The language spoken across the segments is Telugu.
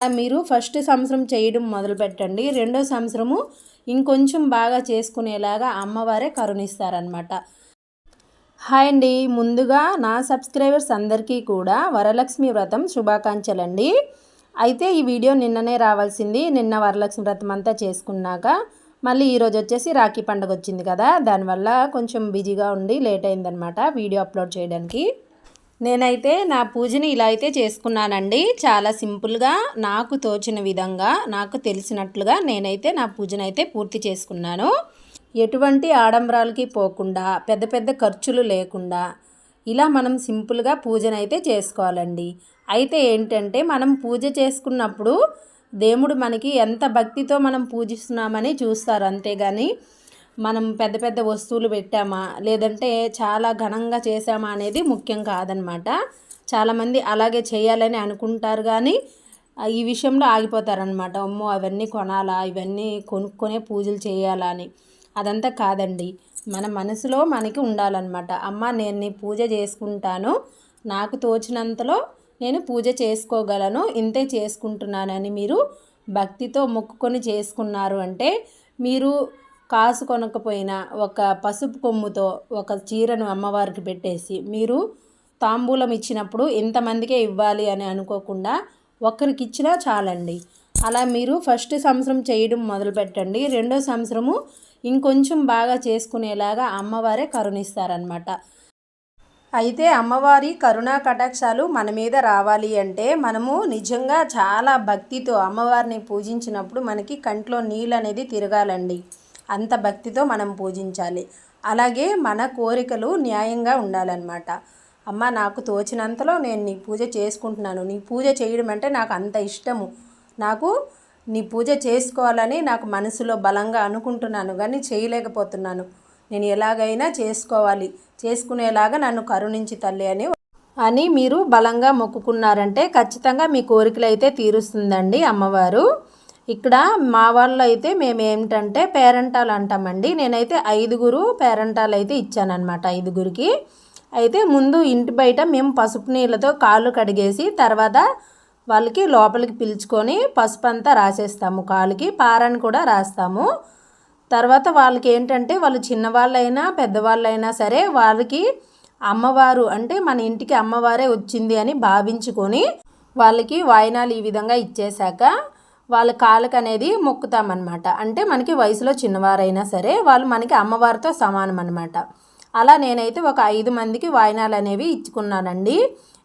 మీరు ఫస్ట్ సంవత్సరం చేయడం మొదలుపెట్టండి. రెండో సంవత్సరము ఇంకొంచెం బాగా చేసుకునేలాగా అమ్మవారే కరుణిస్తారనమాట హాయ్ అండి. ముందుగా నా సబ్స్క్రైబర్స్ అందరికీ కూడా వరలక్ష్మి వ్రతం శుభాకాంక్షలండి. అయితే ఈ వీడియో నిన్ననే రావాల్సింది. నిన్న వరలక్ష్మి వ్రతం అంతా చేసుకున్నాక మళ్ళీ ఈరోజు వచ్చేసి రాఖీ పండుగ వచ్చింది కదా. దానివల్ల కొంచెం బిజీగా ఉండి లేట్ అయిందనమాట వీడియో అప్లోడ్ చేయడానికి. నేనైతే నా పూజని ఇలా అయితే చేసుకున్నానండి. చాలా సింపుల్గా నాకు తోచిన విధంగా నాకు తెలిసినట్లుగా నేనైతే నా పూజను అయితే పూర్తి చేసుకున్నాను. ఎటువంటి ఆడంబరాలకి పోకుండా పెద్ద పెద్ద ఖర్చులు లేకుండా ఇలా మనం సింపుల్గా పూజనైతే చేసుకోవాలండి. అయితే ఏంటంటే మనం పూజ చేసుకున్నప్పుడు దేవుడు మనకి ఎంత భక్తితో మనం పూజిస్తున్నామని చూస్తారు అంతేగాని మనం పెద్ద పెద్ద వస్తువులు పెట్టామా? లేదంటే చాలా ఘనంగా చేసామా అనేది ముఖ్యం కాదనమాట. చాలామంది అలాగే చేయాలని అనుకుంటారు కానీ ఈ విషయంలో ఆగిపోతారనమాట. అమ్మో అవన్నీ కొనాలా? ఇవన్నీ కొనుక్కునే పూజలు చేయాలా అని. అదంతా కాదండి. మన మనసులో మనకి ఉండాలన్నమాట అమ్మ నేను నీ పూజ చేసుకుంటాను. నాకు తోచినంతలో నేను పూజ చేసుకోగలను. ఇంతే చేసుకుంటున్నానని మీరు భక్తితో మొక్కుకొని చేసుకున్నారు అంటే మీరు కాసు కొనకపోయినా ఒక పసుపు కొమ్ముతో ఒక చీరను అమ్మవారికి పెట్టేసి మీరు తాంబూలం ఇచ్చినప్పుడు ఇంతమందికే ఇవ్వాలి అని అనుకోకుండా ఒక్కరికి ఇచ్చినా చాలండి. అలా మీరు ఫస్ట్ సంవత్సరం చేయడం మొదలు పెట్టండి రెండో సంవత్సరము ఇంకొంచెం బాగా చేసుకునేలాగా అమ్మవారే కరుణిస్తారనమాట అయితే అమ్మవారి కరుణా కటాక్షాలు మన మీద రావాలి అంటే మనము నిజంగా చాలా భక్తితో అమ్మవారిని పూజించినప్పుడు మనకి కంట్లో నీళ్ళు అనేది తిరగాలండి. అంత భక్తితో మనం పూజించాలి. అలాగే మన కోరికలు న్యాయంగా ఉండాలన్నమాట. అమ్మ నాకు తోచినంతలో నేను నీ పూజ చేసుకుంటున్నాను. నీ పూజ చేయడం అంటే నాకు అంత ఇష్టము. నాకు నీ పూజ చేసుకోవాలని నాకు మనసులో బలంగా అనుకుంటున్నాను కానీ చేయలేకపోతున్నాను. నేను ఎలాగైనా చేసుకోవాలి. చేసుకునేలాగా నన్ను కరుణించి తల్లి అని అని మీరు బలంగా మొక్కుకున్నారంటే ఖచ్చితంగా మీ కోరికలు అయితే తీరుస్తుందండి అమ్మవారు. ఇక్కడ మా వాళ్ళు అయితే మేము ఏమిటంటే పేరెంటాలు అంటామండి. నేనైతే ఐదుగురు పేరెంటాలు అయితే ఇచ్చానమాట ఐదుగురికి. అయితే ముందు ఇంటి బయట మేము పసుపు నీళ్ళతో కాళ్ళు కడిగేసి తర్వాత వాళ్ళకి లోపలికి పిలుచుకొని పసుపు అంతా రాసేస్తాము కాలుకి పారాన్ని కూడా రాస్తాము. తర్వాత వాళ్ళకి ఏంటంటే వాళ్ళు చిన్నవాళ్ళైనా పెద్దవాళ్ళైనా సరే వాళ్ళకి అమ్మవారు అంటే మన ఇంటికి అమ్మవారే వచ్చింది అని భావించుకొని వాళ్ళకి వాయినాలు ఈ విధంగా ఇచ్చేశాక వాళ్ళ కాళ్ళకు అనేది మొక్కుతామన్నమాట. అంటే మనకి వయసులో చిన్నవారైనా సరే వాళ్ళు మనకి అమ్మవారితో సమానం అనమాట అలా నేనైతే ఒక ఐదు మందికి వాయినాలు అనేవి ఇచ్చుకున్నానండి.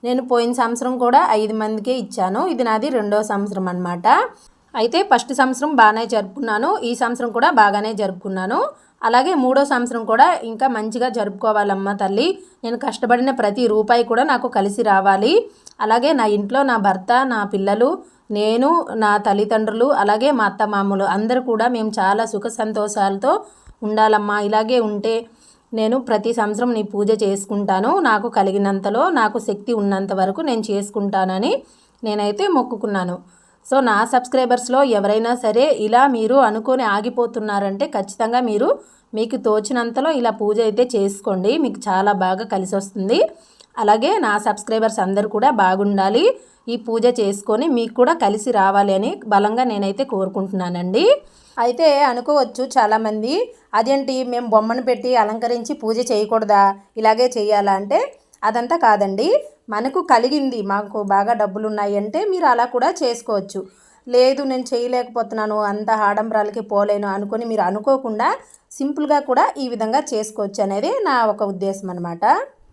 నేను పోయిన సంవత్సరం కూడా ఐదు మందికే ఇచ్చాను. ఇది నాది రెండో సంవత్సరం అనమాట అయితే ఫస్ట్ సంవత్సరం బాగానే జరుపుకున్నాను. ఈ సంవత్సరం కూడా బాగానే జరుపుకున్నాను. అలాగే మూడో సంవత్సరం కూడా ఇంకా మంచిగా జరుపుకోవాలమ్మ తల్లి. నేను కష్టపడిన ప్రతి రూపాయి కూడా నాకు కలిసి రావాలి. అలాగే నా ఇంట్లో నా భర్త నా పిల్లలు నేను నా తల్లిదండ్రులు అలాగే మా అత్తమామలు అందరూ కూడా మేము చాలా సుఖ సంతోషాలతో ఉండాలమ్మా. ఇలాగే ఉంటే నేను ప్రతి సంవత్సరం నీ పూజ చేసుకుంటాను. నాకు కలిగినంతలో నాకు శక్తి ఉన్నంత వరకు నేను చేసుకుంటానని నేనైతే మొక్కుకున్నాను. సో నా సబ్స్క్రైబర్స్లో ఎవరైనా సరే ఇలా మీరు అనుకొని ఆగిపోతున్నారంటే ఖచ్చితంగా మీరు మీకు తోచినంతలో ఇలా పూజ అయితే చేసుకోండి. మీకు చాలా బాగా కలిసి వస్తుంది. అలాగే నా సబ్స్క్రైబర్స్ అందరూ కూడా బాగుండాలి. ఈ పూజ చేసుకొని మీకు కూడా కలిసి రావాలి అని బలంగా నేనైతే కోరుకుంటున్నానండి. అయితే అనుకోవచ్చు చాలామంది అదేంటి మేము బొమ్మను పెట్టి అలంకరించి పూజ చేయకూడదా? ఇలాగే చేయాలా? అంటే అదంతా కాదండి. మనకు కలిగింది మాకు బాగా డబ్బులు ఉన్నాయి అంటే మీరు అలా కూడా చేసుకోవచ్చు. లేదు నేను చేయలేకపోతున్నాను అంత ఆడంబరాలకి పోలేను అనుకొని మీరు అనుకోకుండా సింపుల్గా కూడా ఈ విధంగా చేసుకోవచ్చు అనేది నా ఒక ఉద్దేశం అనమాట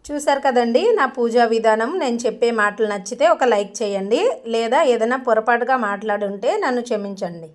చూసారు కదండి నా పూజా విధానం. నేను చెప్పే మాటలు నచ్చితే ఒక లైక్ చేయండి లేదా ఏదైనా పొరపాటుగా మాట్లాడుంటే నన్ను క్షమించండి.